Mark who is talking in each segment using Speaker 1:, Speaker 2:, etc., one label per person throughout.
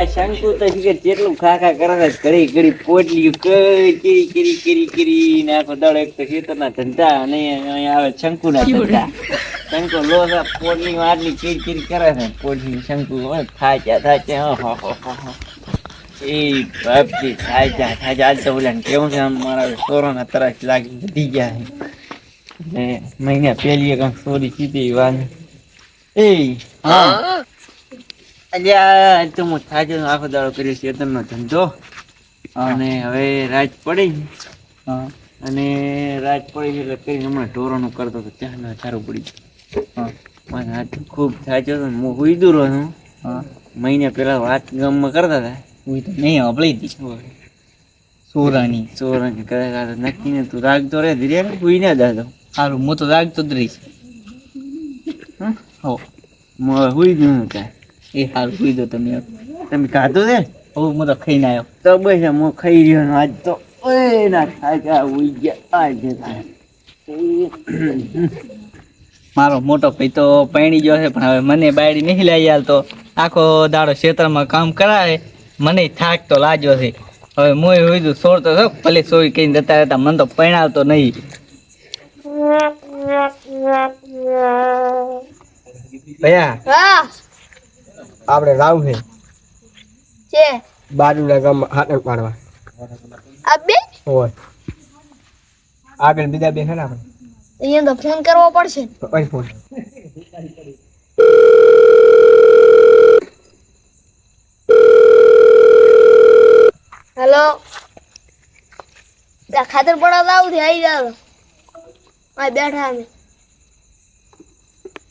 Speaker 1: આ શંકુ તો કે જેટલું ખા ખા કરે છે ઘડી ઘડી પોટલી કઈ કરી કરી કરી કરી ને આખો દાડો એક તો ખેતરના ધંધા અને અહીંયા આવે શંકુના ધંધા. શંકુ લોસા પોટલી આટલી કીર કીર કરે છે પોટલી શંકુ થાચ્યા થાચ્યા હો હો હો હો. એ બાપજી થાચ્યા થાચ્યા. આજ તો ઓલા કેવું છે આમ મારા સોરોના તરસ લાગી વધી ગયા છે. ને મહિના પહેલી એક સોરી કીધી વાત. એ હા? અલ્યા આજ તો હું થાજો આખો દાડો કર્યો ચેતનનો ધંધો. અને હવે રાત પડી. અને રાત પડી એટલે કરીને હમણાં ઢોરોનું કરતો તો ત્યાં સારું પડી મને હાથ ખૂબ થાચ્યો હતો હું હુઈ દૂરો છું.
Speaker 2: હા.
Speaker 1: મહિને પેલા વાત ગામમાં કરતા હતા.
Speaker 2: હું તો નહીં હંભળી હતી સોરાની.
Speaker 1: ચોરાની કરતા કરે નક્કી ને તું રાખતો રે ધીરે હુઈ ના દાદો
Speaker 2: સારું હું તો રાખતો જ રહીશ.
Speaker 1: હં?
Speaker 2: હો
Speaker 1: હુઈ ગયું ત્યાં
Speaker 2: એ હાલ કહી દો તમે
Speaker 1: તમે ખાધું છે?
Speaker 2: હું તો ખાઈને આવ્યો.
Speaker 1: તો બસ હું ખાઈ રહ્યો ને આજ તો. ઓય ના થાક્યા ઉઈ ગયા આજ
Speaker 2: મારો મોટો ભાઈ તો પૈણી ગયો છે પણ હવે મને બાયડી નહીં લઈ હાલતો આખો દાડો ક્ષેત્રમાં કામ કરાવે. મને થાક તો લાગ્યો છે. હવે મોય હોય તો છોડતો છો ભલે સોરી કહીને જતા રહેતા મને તો પૈણાવતો નહીં.
Speaker 3: ભૈયા
Speaker 4: હા.
Speaker 3: આપણે રાવ છે.
Speaker 4: છે.
Speaker 3: બાજુના ગામમાં હાટણ પાડવા.
Speaker 4: આ બે?
Speaker 3: હોય. આગળ બીજા બે છે ને આપણે?
Speaker 4: અહીંયા તો ફોન કરવો પડશે.
Speaker 3: પછી ફોન.
Speaker 4: હેલો? ખાતર પડા લાવ આવું આવી જાવ આ બેઠા અમે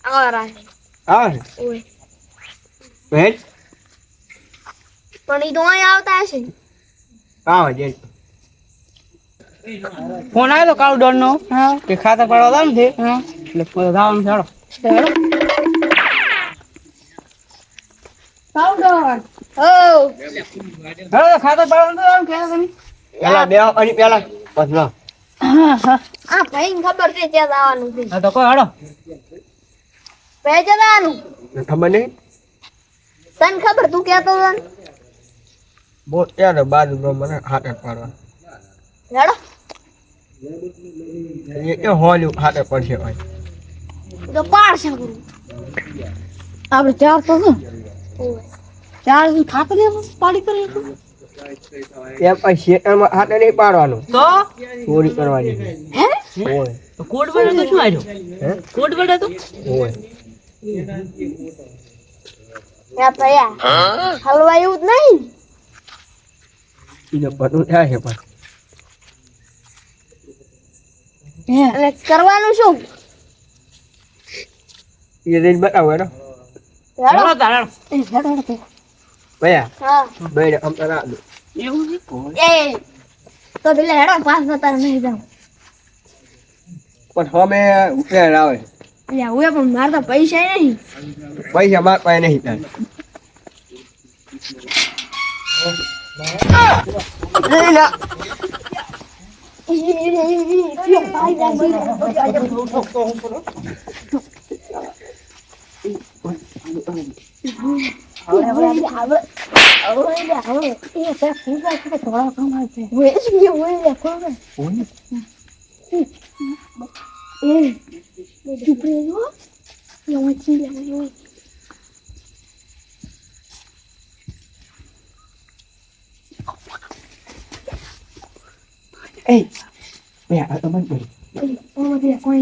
Speaker 4: આવા રાખે.
Speaker 3: આવે
Speaker 4: ઓય.
Speaker 3: ભેજ
Speaker 4: પણ એ તો અહીં આવતા હશે.
Speaker 3: આવે જઈ
Speaker 2: ફોન આવ્યો કાળુ ડોર નો કે ખાતર પાડવા દામ છે એટલે જવાનું ચાલો હાલો.
Speaker 4: હો
Speaker 2: હાલો, ખાતા પાડવાનું તો દામ છે
Speaker 3: પેલા બે અને પેલા.
Speaker 4: હા ભાઈને ખબર છે ત્યાં જવાનું છે.
Speaker 2: તો કોઈ હાડો.
Speaker 4: ભાઈ જવાનું.
Speaker 3: ખબર નહીં?
Speaker 4: તને ખબર તું કહેતો હતો
Speaker 3: બહુ ત્યારે બાજુ મને હાથે પાડવા
Speaker 4: હેડો.
Speaker 3: એ કે હોલ્યું હાથે પડશે ભાઈ.
Speaker 4: તો પાડશે ગુરુ.
Speaker 2: આપણે ચાર તો છે
Speaker 4: ઓય.
Speaker 2: ચાર ખાતર દે પાડી કરી
Speaker 3: એ પછી શેતરમાં હાથે નહીં પાડવાનું.
Speaker 2: તો?
Speaker 3: ચોરી કરવાની.
Speaker 4: હે?
Speaker 3: ઓય.
Speaker 2: તો કોડ વડે તો શું આવ્યો
Speaker 3: હે?
Speaker 2: કોડ વડે તો?
Speaker 3: હોય
Speaker 4: યા ભયા હલવા એવું જ નહીં
Speaker 3: એને બધું થાય છે પણ.
Speaker 4: અને કરવાનું શું?
Speaker 3: એ રીત બતાવો એનો
Speaker 4: હેડો.
Speaker 2: તારા.
Speaker 4: એ હેડો હેડો.
Speaker 3: ભૈયા
Speaker 4: હા.
Speaker 3: બેડે આમ તો રાખ દો.
Speaker 2: એવું છે?
Speaker 4: એ. તો પેલા હેડો પાસ થતા નહીં જાઉં
Speaker 3: પણ અમે ઉકેલ આવે.
Speaker 4: એટલે હવે પણ મારે તો પૈસા નહીં
Speaker 3: પૈસા માર પાસે નહીં થાય નહીં ના એ ભૈયા આ તો બંધ કરી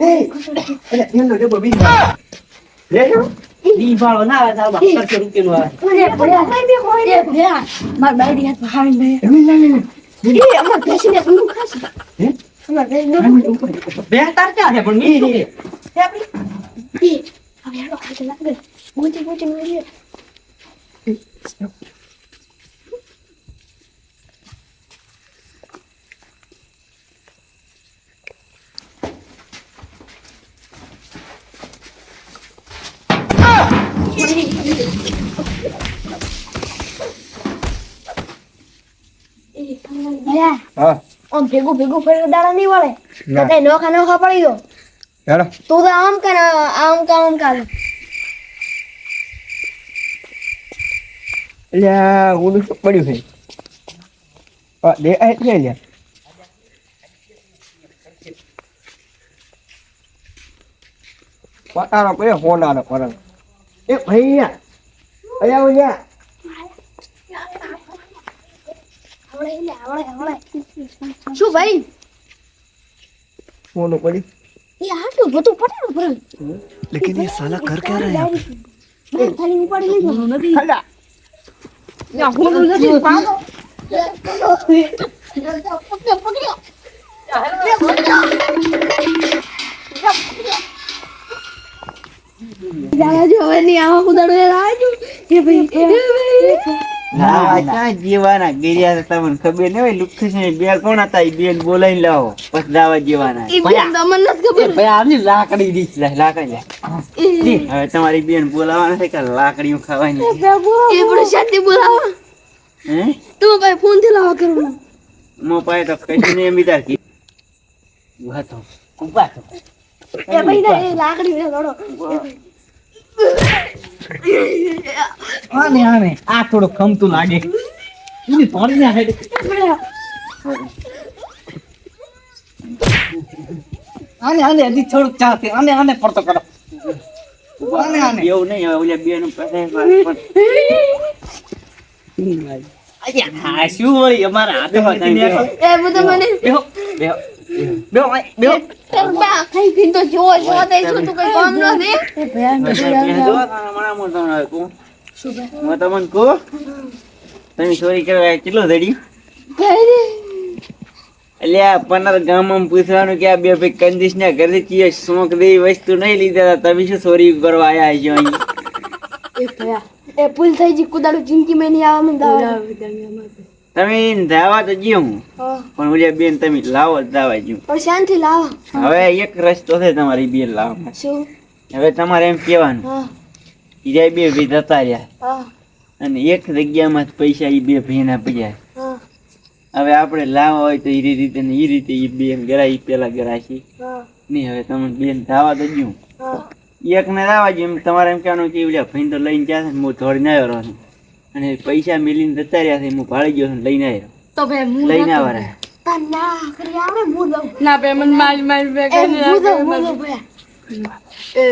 Speaker 3: એ અરે એનો ડબ્બો બી લે
Speaker 2: ઈ ભાળો ના આવે તારા બાપ કરશે રૂપિયાનું આવે
Speaker 4: માર બાયડી હાથ હાવી બે
Speaker 3: એમ ના લે
Speaker 4: એ અમાર પેશને ઊંઘ ખાશે
Speaker 3: હે
Speaker 4: અમાર પેશને
Speaker 2: બે તાર ક્યાં છે પણ મી
Speaker 4: એ હવે હેડો ખાતે લાગે ઊંચી ઊંચી મળીએ ભયા
Speaker 3: હા
Speaker 4: આમ ભેગું ભેગું ફરી દાડા નહીં વળે.
Speaker 3: ના.
Speaker 4: તો નોખા નોખા પડી ગયો.
Speaker 3: હેલો.
Speaker 4: તું તો આમ કર આમ કા આમ કા
Speaker 3: લ્યા હું તો પડ્યું છે હા દે આ એટલે લ્યા પટારો પડ્યો હોનારો પર એ ભૈયા અહીંયા આવો લ્યા
Speaker 4: આવડે લે, આવડે, આવડે. શું ભાઈ
Speaker 3: હોનું પડ્યું
Speaker 4: એ આટલું બધું પટાડું પડે
Speaker 5: लेकिन ये साला कर क्या रहा है यहाँ पे?
Speaker 4: બે થાળી ઉપાડી લીધો નથી
Speaker 3: ખાલા
Speaker 4: હું નથી પાડો પકડ્યો પકડ્યો દાદાજી હવે નહીં આવા કુદાડો એ રાજુ એ ભાઈ એ ભાઈ
Speaker 1: ના ક્યાં જીવાના? ગિરિયા તમને ખબર નહીં હોય લુખ્ખી બે કોણ હતા? એ બેન બોલાવી લાવો. પછી દાવા જીવાના.
Speaker 4: તમને ખબર
Speaker 1: ભાઈ આની લાકડી લે. લાકડી હવે તમારી બેન બોલાવાના છે કે લાકડીઓ ખાવાની
Speaker 4: એ પણ બોલાવો.
Speaker 1: હે?
Speaker 4: તું ભાઈ ફોનથી લાવો કરો
Speaker 1: મો પાય તો કઈ નહીં એમ વિચાર કી ઊભા થો. ઊભા થો.
Speaker 4: એ ભાઈ લાકડી લડો
Speaker 2: આને આને આ થોડો ખમતું લાગે. એની તોડી ના હેડ આને આને હજી થોડુંક ચાલશે આને આને પડતો કરો. આને આને.
Speaker 1: એવું નહીં હવે ઓલા બેન પાસે
Speaker 2: અయ్యా, આ શું હોય? અમારા હાથમાં.
Speaker 4: એ બધા મને
Speaker 2: બેહો
Speaker 1: બેહો.
Speaker 2: બેહો આય, બેહો
Speaker 4: બા ખાઈ પીને તો જોવો જોવો દઈ છું તું કઈ કામ નથી
Speaker 1: તમને તમે ચોરી કરવા કેટલો પંદર ગામમાં પૂછવાનું કે આ બે ભાઈ કંદીશ ના ઘરે ચીએ શોખ દે વસ્તુ નહીં લીધા હતા તમે શું ચોરી કરવા આયા છો અહીં
Speaker 4: એ ભયા એ પુલ થઈ જી કુદાડું ચિંકી મેની નહીં આવા મને દાવા
Speaker 1: તમે ધાવા તો જ્યો હું. પણ ઓલા બેન તમે લાવો દાવા જ્યો
Speaker 4: પણ શાંતિ લાવો.
Speaker 1: હવે એક રસ્તો છે તમારી બેન લાવવાનો.
Speaker 4: શું?
Speaker 1: હવે તમારે એમ કહેવાનું. બીજા બે ભી જતા રહ્યા. અને એક જગ્યામાં જ પૈસા એ બે ભીના પડ્યા. હવે આપણે લાવવા હોય તો એ રીતે ને એ રીતે એ બેન ગરાય પેલા ગરાશી. નહીં હવે તમે બેન ધાવા તો જ્યું એક ને લાવવા જ્યું તમારે એમ કહેવાનું કે ઓલા ભીન તો લઈને ગયા છે ને હું થોડી આવ્યો રહું અને પૈસા મિલીને જતા રહ્યા છે હું ભાળી ગયો છું લઈને આવ્યો.
Speaker 4: તો બે હું
Speaker 1: લઈને આવા રહ્યા
Speaker 4: ના
Speaker 6: બે મને મારી મારી બે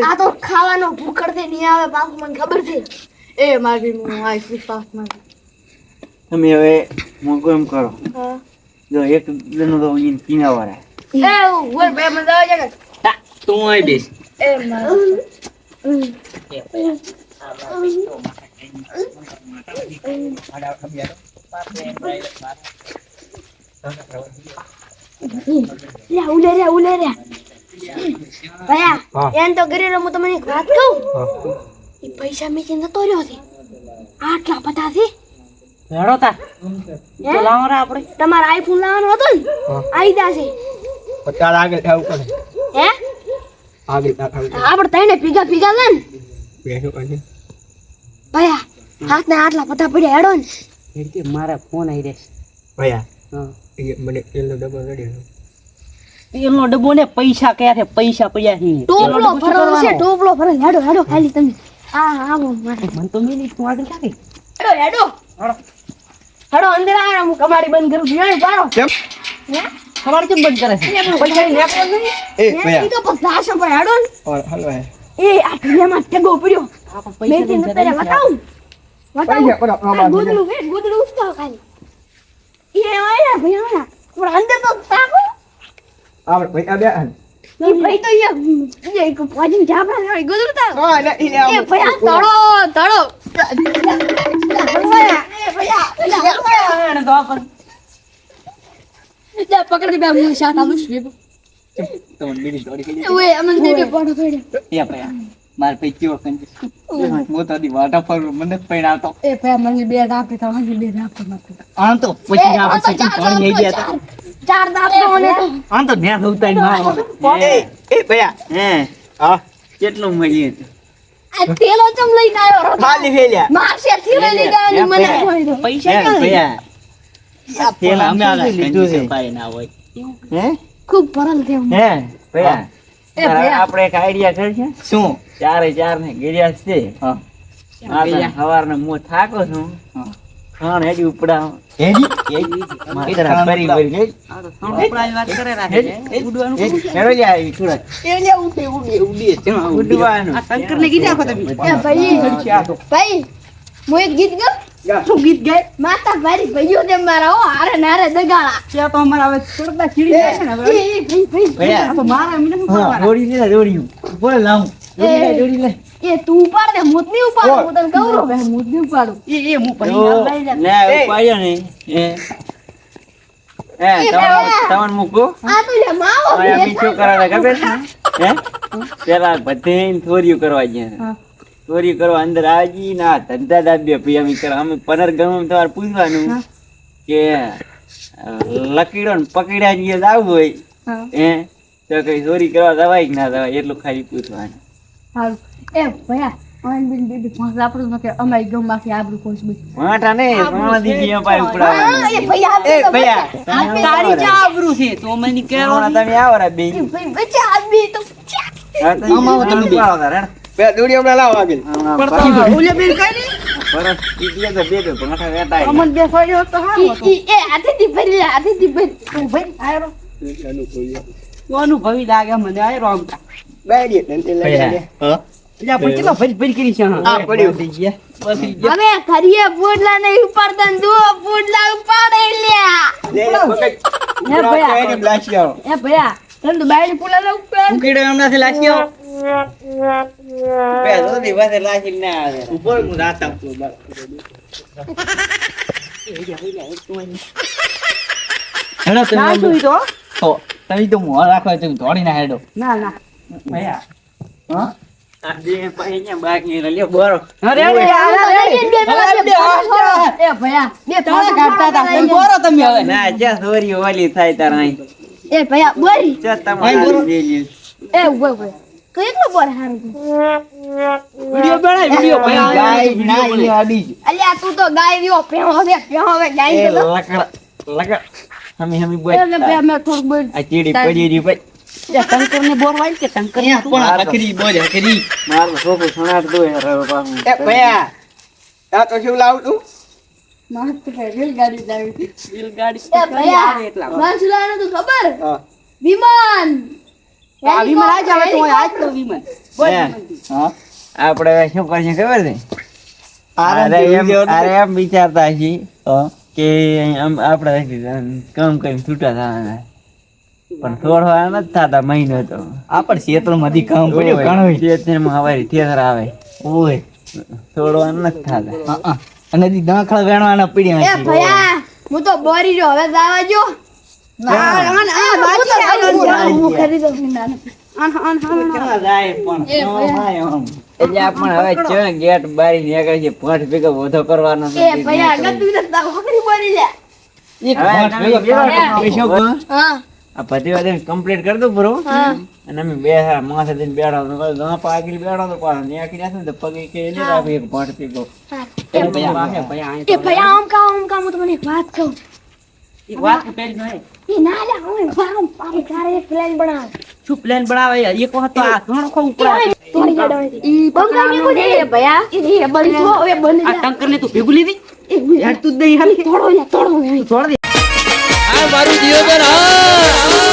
Speaker 4: આ તો ખાવાનો ભૂખડથી નહીં આવે બાપુ મને ખબર છે.
Speaker 6: એ મારી હું આઈ વિશ્વાસ મારી.
Speaker 1: તમે હવે હું એમ કરો. જો એક જણો તો ઈને પીના વાળા
Speaker 4: એ હું બે મને દાવા જગત
Speaker 2: તું અહીં બેસ.
Speaker 6: એ મારી.
Speaker 4: લે ઉલે રે ઉલે રે. ભયા. એમ તો કરી હું તમને એક વાત કહું? એ પૈસા મેં જતો રહ્યો છે આટલા બધા છે
Speaker 2: હેડો તા.
Speaker 4: હે?
Speaker 2: લાવરા આપણે.
Speaker 4: તમારે આઈફોન લાવવાનો હતો ને. આઈ દાશે
Speaker 3: પણ તારે આગળ થવું પડે.
Speaker 4: હે?
Speaker 3: આગળ ના
Speaker 4: આપણે તઈને ભીગા ભીગા લે ને.
Speaker 3: બેસો
Speaker 4: ભયા હાથ ને આટલા બધા પડ્યા હેડો ને.
Speaker 2: મારા ફોન આવી રહેશે
Speaker 3: ભયા મને એલનો ડબ્બો રેડી
Speaker 2: એલનો ડબ્બો ને પૈસા કયા છે? પૈસા પડ્યા છે
Speaker 4: ટોપલો ભરેલો છે ટોપલો ભરો હેડો હેડો ખાલી તમે. આ આવો મારે.
Speaker 2: મને તો મેલી તું આગળ ક્યાં ગઈ
Speaker 4: હેડો. હેડો હેડો અંદર આ હું કમાડી બંધ કરું છું. પાડો
Speaker 3: કેમ?
Speaker 4: હે?
Speaker 2: કેમ બંધ કરે છે?
Speaker 4: પૈસા ની લેપો નહીં.
Speaker 3: એ? ભયા.
Speaker 4: ઈ તો પછી પર હેડો
Speaker 3: ઓર હલો
Speaker 4: એ આ ઢીલામાં ટેગો પડ્યો. મેં તેને અત્યારે વટાવું વટાવું
Speaker 3: પૈસા પડો
Speaker 4: આ ગોદડું વેટ ગોદડું ઉચકાવ ખાલી એ આયા ભાઈ આયા પણ અંદર તો તાકો
Speaker 3: આપણે પૈસા બે હન
Speaker 4: ઈ ભાઈ તો ઈ એક પાજીન જાપડા ને ગોદડું તાકો
Speaker 3: હા એટલે ઈને
Speaker 4: એ ભાઈ આ તળો તળો ભયા, એ ભયા, લે પકડી બે હું શાક આલું છું
Speaker 2: તમને બીડી દોડી ગઈ
Speaker 4: ઓય અમને દે બે પાડો થોડે
Speaker 2: એ ભયા માર પૈ કયો કંજૂસ હું તો દી વાટા પર મને જ પૈણ આવતો
Speaker 6: એ પે મને બે રાખી તો હજી બે રાખો નથી.
Speaker 2: આમ તો પછી આ પછી પાણી આવી ગયા હતા.
Speaker 4: ચાર દાંત ને
Speaker 2: આમ તો ન્યા ઉતારી મારવા.
Speaker 3: એ એ ભયા.
Speaker 1: હે.
Speaker 3: હા.
Speaker 1: કેટલું મળ્યું
Speaker 4: આ તેલો ચમ લઈને આવ્યો
Speaker 3: ખાલી ફેલ્યા
Speaker 4: મારશે થી લઈ ગયા ની મને
Speaker 2: પૈસા ક્યાં
Speaker 1: ભૈયા. આ તેલ
Speaker 2: અમે
Speaker 1: આ લીધું છે.
Speaker 2: ભાઈ ના હોય.
Speaker 1: હે?
Speaker 4: ખૂબ ભરલ છે
Speaker 1: હે ભૈયા. આપણે એક આઈડિયા કરી છે.
Speaker 2: શું?
Speaker 1: ચારે ચાર ને ગિરિયા છે.
Speaker 2: હા.
Speaker 1: માતા હું થાકો છું. ખાણ હેડી ઉપડા.
Speaker 2: હેડી?
Speaker 1: માતા ભરી ભરી ગઈ હેડો. લે આવી થોડા ઉડવાનું.
Speaker 4: એ ભાઈ. ભાઈ હું એક ગીત ગાઉં?
Speaker 6: શું ગઈ
Speaker 4: માતા ભારી ભાઈઓ ને મારા હારે નારે દગાળા
Speaker 6: ત્યાં તો અમારા હવે ચડતા ચીડી જાય છે ને હવે.
Speaker 4: એ, ભાઈ ભાઈ
Speaker 1: ભયા
Speaker 6: આ તો મારા મને શું કરવાના?
Speaker 1: દોડી લે દોડી બોલ લાવું. દોડી લે દોડી લે.
Speaker 4: એ તું ઉપાડ દે હું નહીં ઉપાડું હું તને કહું.
Speaker 6: હવે હું નહીં ઉપાડું. એ એ હું પછી લઈ જા.
Speaker 1: ના ઉપાડ્યો ને એ. એ તમારે મૂકો.
Speaker 4: આ તો લે માવો
Speaker 1: અહીંયા
Speaker 4: ભેટ
Speaker 1: કરાવે ખબર હે. પેલા બધે થોરિયું કરવા ગયા. થોરિયું કરવા અંદર આવી ના ધંધા દાબી પછી અમે કરો. અમે પનર ગમે તમારે પૂછવાનું કે લકીડો ને પકડ્યા જઈએ આવું હોય
Speaker 6: હા.
Speaker 1: તો કઈ ચોરી કરવા દવાય કે ના દવાય એટલું ખાલી પૂછવાનું.
Speaker 6: સારું. એ ભયા
Speaker 1: ને તમે આવો બે
Speaker 4: તો ભાઈ તો
Speaker 1: હા, તો
Speaker 2: બે.
Speaker 3: દોડી હમણાં લાવો આગળ
Speaker 6: ઓલે બેન કઈ
Speaker 1: પરત ઈ બે તો બે બે ભાંઠા વેટાય ને.
Speaker 6: અમન બે ફર્યો તો હતું.
Speaker 4: ઈ એ હાથેથી ભરી લે હાથેથી ભરી તું ભરી આયો
Speaker 6: તો અનુભવી લાગે મને આ રોમતા
Speaker 3: બેડી એટલે તે લઈ લે.
Speaker 2: હા?
Speaker 6: એટલે આપણે કેટલા ભરી ભરી કરી છે હા.
Speaker 2: આ પડ્યું. થઈ ગયા.
Speaker 4: હવે ખરીએ પોડલા નહીં ઉપાડતા ને જુઓ પોડલા ઉપાડે. લ્યા
Speaker 3: લે, પકડ.
Speaker 6: હે ભયા. તને તો બાયડી પુલા દઉં ઉપર
Speaker 2: ઉકેડો એમનાથી લાગ્યો
Speaker 1: બે સુધી પાસે લાશી ના આવે
Speaker 2: ઉપર હું રાત આપતો. હેડો તમે
Speaker 6: ના સુઈ તો
Speaker 2: તો તમે તો મોં રાખો તમે ધોડી ના હેડો
Speaker 6: ના ના
Speaker 1: ભયા હા આ બે પાઈ ન્યા બાકી લ્યો બોરો
Speaker 6: અરે અરે એ ભયા બે તાળા કાઢતા હતા તમે બોરો તમે હવે
Speaker 1: ના જ્યાં સોરી ઓલી થાય તાર અહીં
Speaker 4: એ ભયા બોરી.
Speaker 1: જ્યાં તમારે લ્યો.
Speaker 4: એ ઊભો ઊભો. તો એટલો બોર હારું.
Speaker 6: વિડિયો બનાય વિડિયો ભયા
Speaker 2: ગાય ના ઈ જ.
Speaker 4: અલ્યા તું તો ગાય રહ્યો પેહો છે પેહો હવે
Speaker 1: એ
Speaker 4: ગાય છે.
Speaker 1: લકડ લકડ. હમી હમી બોલ.
Speaker 6: એટલે બે મેં થોડુંક બોલ.
Speaker 1: આ ચીડી પડી રહી ભાઈ.
Speaker 6: ટંકર ને બોર વાળી કે ટંકર ને
Speaker 2: પણ હકરી બોલ હકરી
Speaker 1: મારું છોકરું રે બાપા.
Speaker 3: એ ભયા તા તો શું લાવું તું?
Speaker 6: મસ્ત
Speaker 4: તો ખબર? વિમાન.
Speaker 6: આ વિમન તો આજ તો વિમન.
Speaker 1: હા. આપણે શું કરીએ ખબર છે? અરે એમ અરે એમ વિચારતા છીએ કે આમ આપણે કામ કરીને છૂટા થવાના. પણ થોડવા નથી થતા મહિનો તો.
Speaker 2: આપણ ક્ષેત્રમાંથી કામ પડ્યું ઘણું
Speaker 1: ચેતનમાં હવારી થિયેટર આવે.
Speaker 2: ઓય.
Speaker 1: થોડો નથી થતા.
Speaker 2: હા, હા. અને દી દાખલા વેણવાના પડ્યા
Speaker 4: એ. ભયા હું તો બોરી રહ્યો. હવે દાવા જો.
Speaker 1: ગેટ બારી નીકળે છે ભેગા વધો કરવાનો કમ્પ્લીટ કરી દો બરો અને અમે બે માથે બેઠા તો ગાં બેઠા તો પાછા ન્યાકી નાખે તો પગે કે રાખે એક ભેગો
Speaker 4: એ ભયા આમ કા આમ કા હું તમને એક વાત કહું.
Speaker 6: એક વાત કે પેલી નહીં.
Speaker 4: એ ના લે હું આમ આપણે તારે એક પ્લાન બનાવ.
Speaker 6: શું પ્લાન બનાવે? એક વખત તો આ ઘણો ખો ઉપર
Speaker 4: તોડી ગેડો ઈ બંગાળી બોલે એ ભયા. એ બંધ જો એ બંધ
Speaker 6: આ ટંકર ને તું ભેગું લીધી?
Speaker 4: એ
Speaker 6: યાર તું જ નહીં હાલી
Speaker 4: તોડો યાર તોડો ને
Speaker 6: દે.
Speaker 2: આ મારું જીવન હા.